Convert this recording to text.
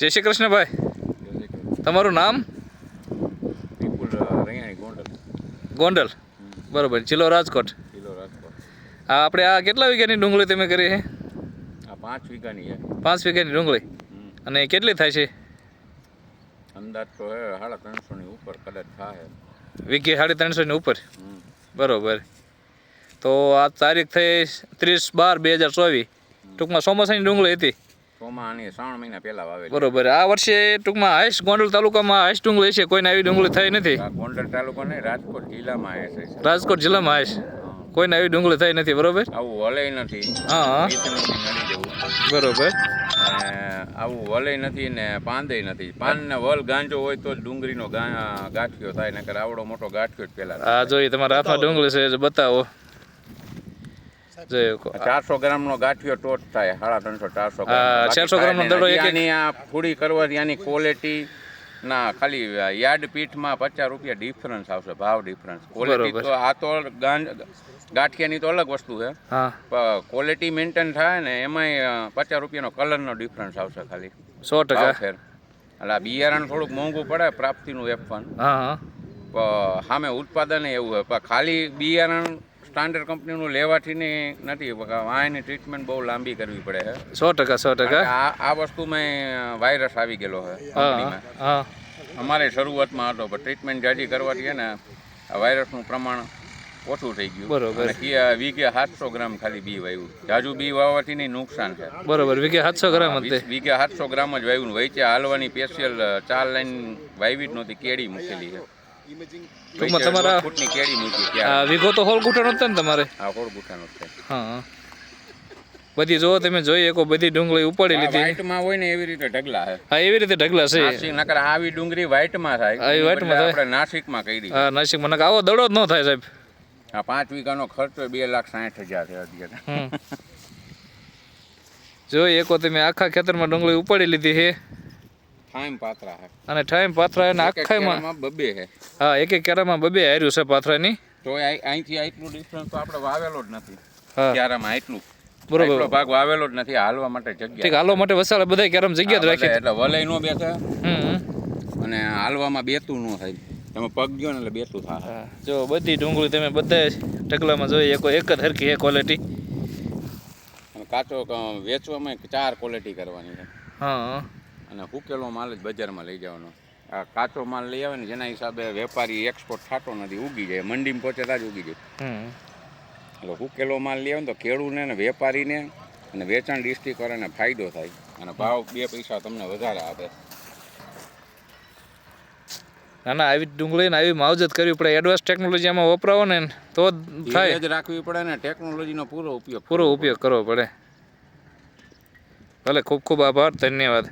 જય શ્રી કૃષ્ણભાઈ. તમારું નામ? ગોંડલ. ગોંડલ. બરોબર. જિલ્લો રાજકોટ. કિલો રાજકોટ. આ આપણે આ કેટલા વીઘાની ડુંગળી તમે કરી છે? આ પાંચ વીઘાની છે. પાંચ વીઘાની ડુંગળી. અને કેટલી થાય છે? અંદાજ તો હે સાડા ત્રણસોની ઉપર કદાચ થાય. વીઘે સાડી ત્રણસોની ઉપર? બરોબર. તો આ તારીખ થઈ ત્રીસ બાર બે હજાર ચોવીસ. ટૂંકમાં ચોમાસાની ડુંગળી હતી. ચોમાની શ્રાવણ મહિના પહેલા વાવેલી. બરોબર. આ વર્ષે ટૂંકમાં હાઈસ ગોંડલ તાલુકામાં હાઈસ ડુંગળી છે. કોઈને આવી ડુંગળી થઈ નથી. ગોંડલ તાલુકો ને રાજકોટ જિલ્લામાં છે. રાજકોટ જિલ્લામાં હાઈસ કોઈને આવી ડુંગળી થઈ નથી બરોબર? આવું વલય નથી. હા હા. બરોબર. આવું વલય નથી ને પાંદે નથી. પાન ને વલ ગાંજો હોય તો ડુંગળીનો ગાંઠિયો થાય નકર આવડો મોટો ગાંઠિયો જ પેલા આ જોઈએ તમારા હાથમાં ડુંગળી છે બતાવો. ચારસો ગ્રામનો ગાંઠિયો ટોટ થાય સાડા ત્રણસો ચારસો આ 400 ગ્રામનો દડો એક એક- આ પૂરી કરવાથી આની ક્વોલિટી ના ખાલી યાર્ડ પીઠમાં પચાસ રૂપિયા ડિફરન્સ આવશે ભાવ ડિફરન્સ ક્વોલિટી તો આ તો ગાંઠિયાની તો અલગ વસ્તુ છે. ક્વોલિટી મેન્ટેન થાય ને એમાંય પચાસ રૂપિયાનો કલરનો ડિફરન્સ આવશે ખાલી. સો ટકા. એટલે આ બિયારણ થોડુંક મોંઘું પડે પ્રાપ્તિનું નું હા હા. સામે ઉત્પાદન એવું હોય પણ ખાલી બિયારણ સ્ટાન્ડર્ડ કંપનીનું લેવાથી નથી વાયની ટ્રીટમેન્ટ બહુ લાંબી કરવી પડે સો ટકા સો ટકા? આ વસ્તુ વસ્તુમાં વાયરસ આવી ગયેલો છે અમારે શરૂઆતમાં હતો પણ ટ્રીટમેન્ટ જાજી કરવાથી ને આ વાયરસનું પ્રમાણ ઓછું થઈ ગયું. બરોબર. વીઘે સાતસો ગ્રામ ખાલી બી વાવ્યું જાજુ બી વાવવાથી નહીં નુકસાન છે. બરોબર વીઘે સાતસો ગ્રામ વીઘે સાતસો ગ્રામ જ વાવ્યું વચ્ચે હાલવાની સ્પેશિયલ ચાર લાઈન વાવી જ નહોતી કેળી મૂકેલી છે. ટૂંકમાં તમારા- દોઢ ફૂટની કેળી મૂકી ત્યાં વીઘો હોલ ગુટાનો હતા ને તમારે? હા હોલ ગુઠાનો હતા હા બધી જો તમે જોઈ શકો બધી ડુંગળી ઉપાડી લીધી. વ્હાઈટમાં હોય ને એવી રીતે ઢગલા છે. હા એવી રીતે ઢગલા છે. નાસિક નકર આવી ડુંગળી વ્હાઈટમાં થાય. whiteમાં બદલે થાય. આપણે નાસિકમાં કરી હા નાસિક મને આવો દડો જ ન થાય સાહેબ. આ પાંચ વીઘાનો ખર્ચો બે લાખ સાઠ હજાર છે અત્યારે. જો એકો તમે આખા ખેતરમાં ડુંગળી ઉપાડી લીધી છે. ટાઈમ પાત્રા છે અને અને એક એક આખામાં બબે છે હા એક એક કેરામાં બબે હાર્યું છે પાથરાની તો અહીંથી આટલું ડિફરન્સ તો આપણે વાવેલો જ નથી. હા. ક્યારામાં આટલું બરોબર. ભાગ વાવેલો જ નથી હાલવા માટે ઠીક હાલવા માટે વસાડે બધા કેરમ જગ્યા જ હા, રાખી એટલે વલય નો બેસે હમ. અને હાલવામાં બેતું ન થાય. તમે પગ ગયો ને એટલે બેતું થાય. હા જો બધી ડુંગળી તમે બધા ટકલામાં જોઈએ એક એક જ હરખી એ ક્વોલિટી અને કાચો વેચવામાં ચાર ક્વોલિટી કરવાની છે. હા. અને હુકેલો માલ જ બજારમાં લઈ જવાનો. આ કાચો માલ લઈ આવે ને જેના હિસાબે વેપારી એક્સપોર્ટ થતો નથી ઉગી જાય. મંડીમાં પહોંચે ત્યાં જ ઉગી જાય. એટલે હુકેલો માલ લઈ આવે ને તો ખેડૂને ને વેપારીને અને વેચાણ ડિસ્ટ્રિક્ટ વાળાને ફાયદો થાય અને ભાવ બે પૈસા તમને વધારે આપે. ના ના આવી ડુંગળી ને આવી માવજત કરવી પડે. એડવાન્સ ટેકનોલોજી આમાં વપરાવો ને તો થાય. જ રાખવી પડે ને ટેકનોલોજીનો પૂરો ઉપયોગ પૂરો ઉપયોગ કરવો પડે. ભલે ખૂબ ખૂબ આભાર ધન્યવાદ.